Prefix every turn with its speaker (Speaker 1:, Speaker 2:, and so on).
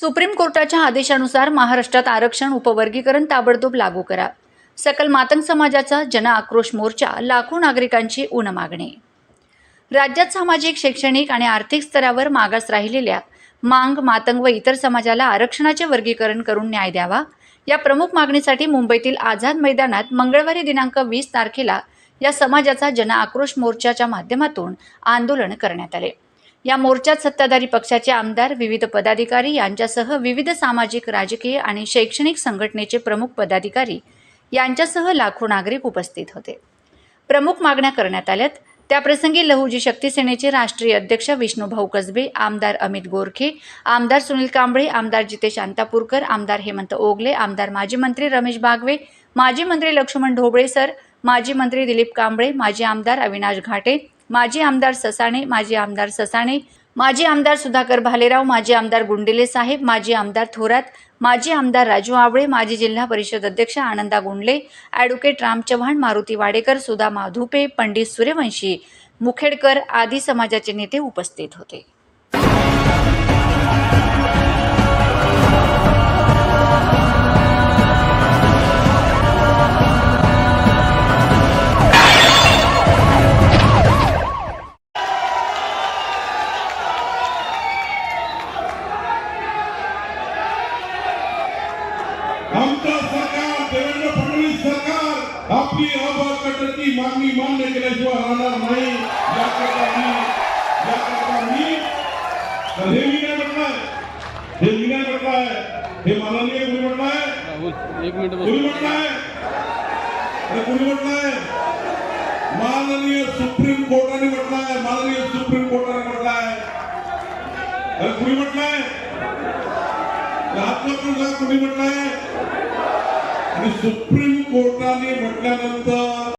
Speaker 1: Supreme कोर्टाच्या आदेशानुसार महाराष्ट्रात आरक्षण उपवर्गीकरण ताबडतोब लागू करा. सकल मातंग समाजाचा जन आक्रोश मोर्चा लाखो नागरिकांची ऊन मागणी. राज्यात सामाजिक शैक्षणिक आणि आर्थिक स्तरावर मागास राहिलेल्या मांग मातंग व इतर समाजाला आरक्षणाचे वर्गीकरण करून न्याय द्यावा या प्रमुख मागणीसाठी मुंबईतील आझाद मैदानात मंगळवारी दिनांक वीस तारखेला या समाजाचा जन आक्रोश मोर्चाच्या माध्यमातून आंदोलन करण्यात आले. या मोर्चात सत्ताधारी पक्षाचे आमदार विविध पदाधिकारी यांच्यासह विविध सामाजिक राजकीय आणि शैक्षणिक संघटनेचे प्रमुख पदाधिकारी यांच्यासह लाखो नागरिक उपस्थित होते. प्रमुख मागण्या करण्यात आल्यात. त्याप्रसंगी लहुजी शक्ती सेनेचे राष्ट्रीय अध्यक्ष विष्णुभाऊ कसबे आमदार अमित गोरखे आमदार सुनील कांबळे आमदार जितेश अंतापूरकर आमदार हेमंत ओगले आमदार माजी मंत्री रमेश बागवे माजी मंत्री लक्ष्मण ढोबळे सर माजी मंत्री दिलीप कांबळे माजी आमदार अविनाश घाटे माजी आमदार ससाणे माजी आमदार ससाणे माजी आमदार सुधाकर भालेराव माजी आमदार गुंडेले साहेब माजी आमदार थोरात माजी आमदार राजू आवळे माजी जिल्हा परिषद अध्यक्ष आनंदा गुंडले ॲडव्होकेट राम चव्हाण मारुती वाडेकर सुधा माधुपे पंडित सूर्यवंशी मुखेडकर आदी समाजाचे नेते उपस्थित होते.
Speaker 2: आमचं सरकार देवेंद्र फडणवीस सरकार आपली अबकटची मागणी मान्य केल्याशिवाय राहणार नाही याकरता मी याकरता मी तर हे मी काय म्हटलंय हे मी काय म्हटलंय हे माननीय कुणी म्हटलंय
Speaker 3: राहुल एक मिनिट
Speaker 2: कुणी
Speaker 3: बस
Speaker 2: म्हटलंय अरे कुणी म्हटलंय माननीय सुप्रीम कोर्टाने म्हटलंय माननीय सुप्रीम कोर्टाने म्हटलंय अरे कुणी म्हटलंय आत्मकृता कुणी म्हटलंय आणि सुप्रीम कोर्टाने म्हटल्यानंतर